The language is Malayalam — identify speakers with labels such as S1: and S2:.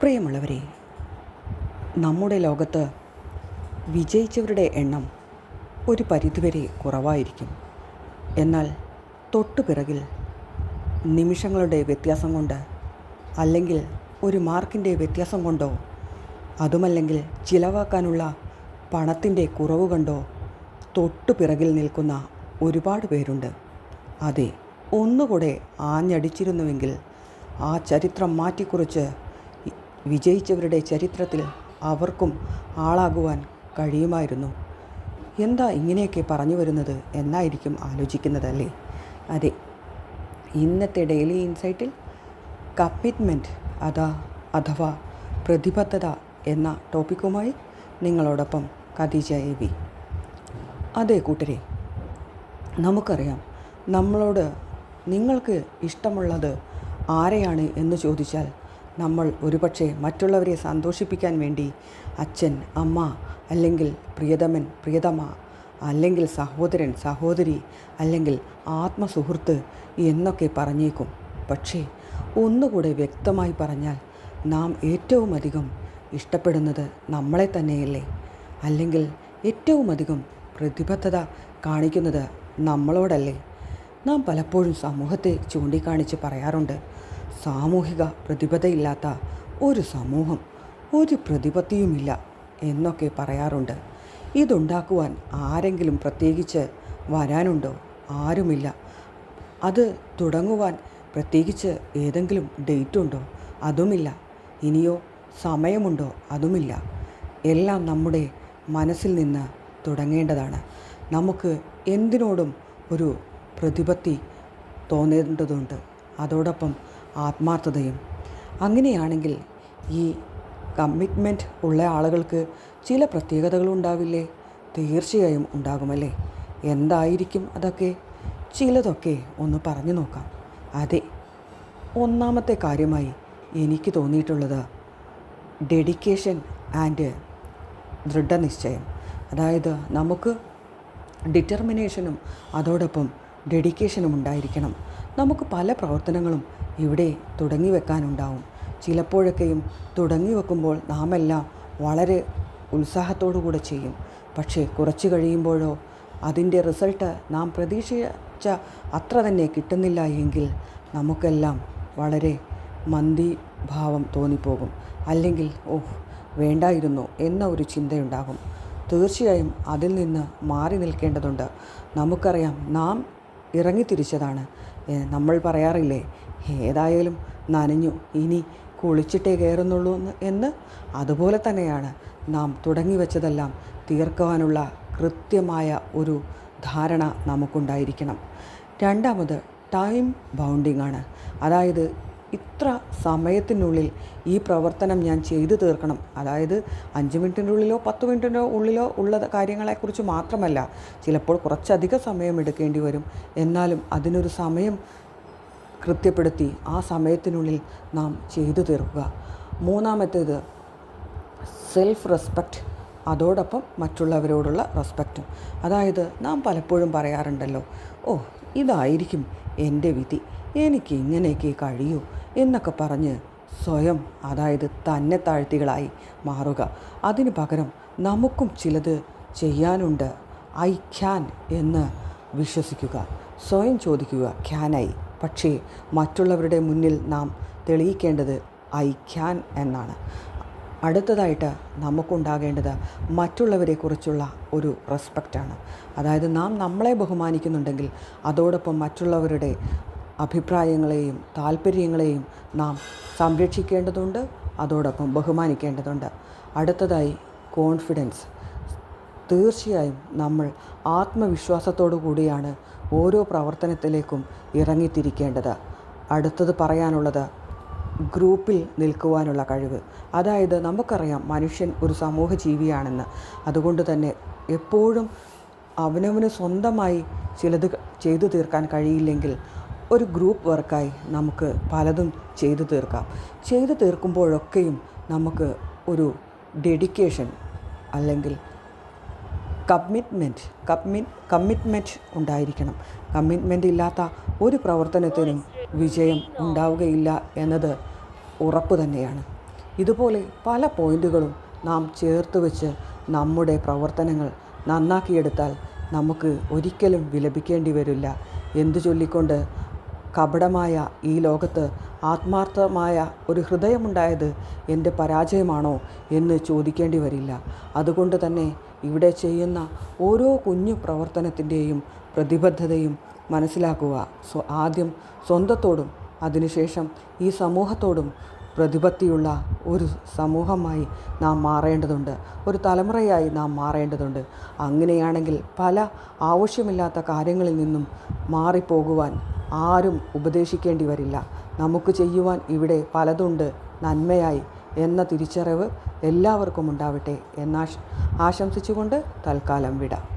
S1: പ്രിയമുള്ളവരെ നമ്മുടെ ലോകത്ത് വിജയിച്ചവരുടെ എണ്ണം ഒരു പരിധിവരെ കുറവായിരിക്കും. എന്നാൽ തൊട്ടു പിറകിൽ നിമിഷങ്ങളുടെ വ്യത്യാസം കൊണ്ട് അല്ലെങ്കിൽ ഒരു മാർക്കിന്റെ വ്യത്യാസം കൊണ്ടോ അതുമല്ലെങ്കിൽ ചിലവാക്കാനുള്ള പണത്തിന്റെ കുറവ് കൊണ്ടോ തൊട്ടു പിറകിൽ നിൽക്കുന്ന ഒരുപാട് പേരുണ്ട്. അതെ ഒന്നുകൂടെ ആഞ്ഞടിച്ചിരുന്നുവെങ്കിൽ ആ ചരിത്രം മാറ്റിക്കുറിച്ച് വിജയിച്ചവരുടെ ചരിത്രത്തിൽ അവർക്കും ആളാകുവാൻ കഴിയുമായിരുന്നു. എന്താ ഇങ്ങനെയൊക്കെ പറഞ്ഞു വരുന്നത് എന്നായിരിക്കും ആലോചിക്കുന്നതല്ലേ? അതെ ഇന്നത്തെ ഡെയിലി ഇൻസൈറ്റിൽ കമ്മിറ്റ്മെന്റ് അതാ അഥവാ പ്രതിബദ്ധത എന്ന ടോപ്പിക്കുമായി നിങ്ങളോടൊപ്പം ഖദീജ എ വി. അതെ കൂട്ടരെ നമുക്കറിയാം നമ്മളോട് നിങ്ങൾക്ക് ഇഷ്ടമുള്ളത് ആരെയാണ് എന്ന് ചോദിച്ചാൽ നമ്മൾ ഒരുപക്ഷെ മറ്റുള്ളവരെ സന്തോഷിപ്പിക്കാൻ വേണ്ടി അച്ഛൻ അമ്മ അല്ലെങ്കിൽ പ്രിയതമൻ പ്രിയതമ അല്ലെങ്കിൽ സഹോദരൻ സഹോദരി അല്ലെങ്കിൽ ആത്മസുഹൃത്ത് എന്നൊക്കെ പറഞ്ഞേക്കും. പക്ഷേ ഒന്നുകൂടെ വ്യക്തമായി പറഞ്ഞാൽ നാം ഏറ്റവും അധികം ഇഷ്ടപ്പെടുന്നത് നമ്മളെ തന്നെയല്ലേ? അല്ലെങ്കിൽ ഏറ്റവും അധികം പ്രതിബദ്ധത കാണിക്കുന്നത് നമ്മളോടല്ലേ? നാം പലപ്പോഴും സമൂഹത്തെ ചൂണ്ടിക്കാണിച്ച് പറയാറുണ്ട് സാമൂഹിക പ്രതിബദ്ധയില്ലാത്ത ഒരു സമൂഹം ഒരു പ്രതിപത്തിയുമില്ല എന്നൊക്കെ പറയാറുണ്ട്. ഇതുണ്ടാക്കുവാൻ ആരെങ്കിലും പ്രത്യേകിച്ച് വരാനുണ്ടോ? ആരുമില്ല. അത് തുടങ്ങുവാൻ പ്രത്യേകിച്ച് ഏതെങ്കിലും ഡേറ്റ് ഉണ്ടോ അതുമില്ല. ഇനിയോ സമയമുണ്ടോ? അതുമില്ല. എല്ലാം നമ്മുടെ മനസ്സിൽ നിന്ന് തുടങ്ങേണ്ടതാണ്. നമുക്ക് എന്തിനോടും ഒരു പ്രതിപത്തി തോന്നേണ്ടതുണ്ട്. അതോടൊപ്പം ആത്മാർത്ഥതയും. അങ്ങനെയാണെങ്കിൽ ഈ കമ്മിറ്റ്മെന്റ് ഉള്ള ആളുകൾക്ക് ചില പ്രത്യേകതകളുണ്ടാവില്ലേ തീർച്ചയായും ഉണ്ടാകുമല്ലേ? എന്തായിരിക്കും അതൊക്കെ? ചിലതൊക്കെ ഒന്ന് പറഞ്ഞു നോക്കാം. അതെ ഒന്നാമത്തെ കാര്യമായി എനിക്ക് തോന്നിയിട്ടുള്ളത് ഡെഡിക്കേഷൻ ആൻഡ് ദൃഢനിശ്ചയം. അതായത് നമുക്ക് ഡിറ്റർമിനേഷനും അതോടൊപ്പം ഡെഡിക്കേഷനും ഉണ്ടായിരിക്കണം. നമുക്ക് പല പ്രവർത്തനങ്ങളും ഇവിടെ തുടങ്ങി വെക്കാനുണ്ടാവും. ചിലപ്പോഴൊക്കെയും തുടങ്ങി വെക്കുമ്പോൾ നാം എല്ലാം വളരെ ഉത്സാഹത്തോടു കൂടെ ചെയ്യും. പക്ഷേ കുറച്ച് കഴിയുമ്പോഴോ അതിന്റെ റിസൾട്ട് നാം പ്രതീക്ഷിച്ച അത്ര തന്നെ കിട്ടുന്നില്ല എങ്കിൽ നമുക്കെല്ലാം വളരെ മന്ദി ഭാവം തോന്നിപ്പോകും. അല്ലെങ്കിൽ ഓഹ് വേണ്ടായിരുന്നു എന്ന ഒരു ചിന്തയുണ്ടാകും. തീർച്ചയായും അതിൽ നിന്ന് മാറി നിൽക്കേണ്ടതുണ്ട്. നമുക്കറിയാം നാം ഇറങ്ങിത്തിരിച്ചതാണ്. നമ്മൾ പറയാറില്ലേ ഏതായാലും നനഞ്ഞു ഇനി കുളിച്ചിട്ടേ കയറുന്നുള്ളൂ എന്ന് അതുപോലെ തന്നെയാണ് നാം തുടങ്ങി വെച്ചതെല്ലാം തീർക്കുവാനുള്ള കൃത്യമായ ഒരു ധാരണ നമുക്കുണ്ടായിരിക്കണം. രണ്ടാമത് ടൈം ബൗണ്ടിങ് ആണ്. അതായത് ഇത്ര സമയത്തിനുള്ളിൽ ഈ പ്രവർത്തനം ഞാൻ ചെയ്തു തീർക്കണം. അതായത് അഞ്ച് മിനിറ്റിന്റെ ഉള്ളിലോ പത്ത് മിനിറ്റിന്റെ ഉള്ളിലോ ഉള്ള കാര്യങ്ങളെക്കുറിച്ച് മാത്രമല്ല ചിലപ്പോൾ കുറച്ചധികം സമയം എടുക്കേണ്ടി വരും. എന്നാലും അതിനൊരു സമയം കൃത്യപ്പെടുത്തി ആ സമയത്തിനുള്ളിൽ നാം ചെയ്തു തീർക്കുക. മൂന്നാമത്തേത് സെൽഫ് റെസ്പെക്റ്റ് അതോടൊപ്പം മറ്റുള്ളവരോടുള്ള റെസ്പെക്റ്റും അതായത് നാം പലപ്പോഴും പറയാറുണ്ടല്ലോ ഓ ഇതായിരിക്കും എന്റെ വിധി എനിക്ക് ഇങ്ങനെയൊക്കെ കഴിയൂ എന്നൊക്കെ പറഞ്ഞ് സ്വയം അതായത് തന്നെ താഴ്ത്തികളായി മാറുക. അതിനു പകരം നമുക്കും ചിലത് ചെയ്യാനുണ്ട്. ഐ ക്യാൻ എന്ന് വിശ്വസിക്കുക. സ്വയം ചോദിക്കുക ക്യാനായി പക്ഷേ മറ്റുള്ളവരുടെ മുന്നിൽ നാം തെളിയിക്കേണ്ടത് ഐ ക്യാൻ എന്നാണ്. അടുത്തതായിട്ട് നമുക്കുണ്ടാകേണ്ടത് മറ്റുള്ളവരെക്കുറിച്ചുള്ള ഒരു റെസ്പെക്റ്റാണ്. അതായത് നാം നമ്മളെ ബഹുമാനിക്കുന്നുണ്ടെങ്കിൽ അതോടൊപ്പം മറ്റുള്ളവരുടെ അഭിപ്രായങ്ങളെയും താല്പര്യങ്ങളെയും നാം സംരക്ഷിക്കേണ്ടതുണ്ട് അതോടൊപ്പം ബഹുമാനിക്കേണ്ടതുണ്ട്. അടുത്തതായി കോൺഫിഡൻസ്. തീർച്ചയായും നമ്മൾ ആത്മവിശ്വാസത്തോടു കൂടിയാണ് ഓരോ പ്രവർത്തനത്തിലേക്കും ഇറങ്ങിത്തിരിക്കേണ്ടത്. അടുത്തത് പറയാനുള്ളത് ഗ്രൂപ്പിൽ നിൽക്കുവാനുള്ള കഴിവ്. അതായത് നമുക്കറിയാം മനുഷ്യൻ ഒരു സമൂഹ ജീവിയാണെന്ന്. അതുകൊണ്ട് തന്നെ എപ്പോഴും അവനവന് സ്വന്തമായി ചിലത് ചെയ്തു തീർക്കാൻ കഴിയില്ലെങ്കിൽ ഒരു ഗ്രൂപ്പ് വർക്കായി നമുക്ക് പലതും ചെയ്തു തീർക്കാം. ചെയ്തു തീർക്കുമ്പോഴൊക്കെയും നമുക്ക് ഒരു ഡെഡിക്കേഷൻ അല്ലെങ്കിൽ കമ്മിറ്റ്മെന്റ് കമ്മിറ്റ് കമ്മിറ്റ്മെന്റ് ഉണ്ടായിരിക്കണം. കമ്മിറ്റ്മെന്റ് ഇല്ലാത്ത ഒരു പ്രവർത്തനത്തിനും വിജയം ഉണ്ടാവുകയില്ല എന്നത് ഉറപ്പ് തന്നെയാണ്. ഇതുപോലെ പല പോയിന്റുകളും നാം ചേർത്ത് വെച്ച് നമ്മുടെ പ്രവർത്തനങ്ങൾ നന്നാക്കിയെടുത്താൽ നമുക്ക് ഒരിക്കലും വിലപിക്കേണ്ടി വരില്ല. എന്തു ചൊല്ലിക്കൊണ്ട് കപടമായ ഈ ലോകത്ത് ആത്മാർത്ഥമായ ഒരു ഹൃദയമുണ്ടായത് എന്റെ പരാജയമാണോ എന്ന് ചോദിക്കേണ്ടി വരില്ല. അതുകൊണ്ട് തന്നെ ഇവിടെ ചെയ്യുന്ന ഓരോ കുഞ്ഞു പ്രവർത്തനത്തിന്റെയും പ്രതിബദ്ധതയും മനസ്സിലാക്കുക. സ്വ ആദ്യം സ്വന്തത്തോടും അതിനുശേഷം ഈ സമൂഹത്തോടും പ്രതിപത്തിയുള്ള ഒരു സമൂഹമായി നാം മാറേണ്ടതുണ്ട്. ഒരു തലമുറയായി നാം മാറേണ്ടതുണ്ട്. അങ്ങനെയാണെങ്കിൽ പല ആവശ്യമില്ലാത്ത കാര്യങ്ങളിൽ നിന്നും മാറിപ്പോകുവാൻ ആരും ഉപദേശിക്കേണ്ടി വരില്ല. നമുക്ക് ചെയ്യുവാൻ ഇവിടെ പലതുണ്ട്. നന്മയായി എന്ന തിരിച്ചറിവ് എല്ലാവർക്കും ഉണ്ടാവട്ടെ എന്നാശ് ആശംസിച്ചുകൊണ്ട് തൽക്കാലം വിടാം.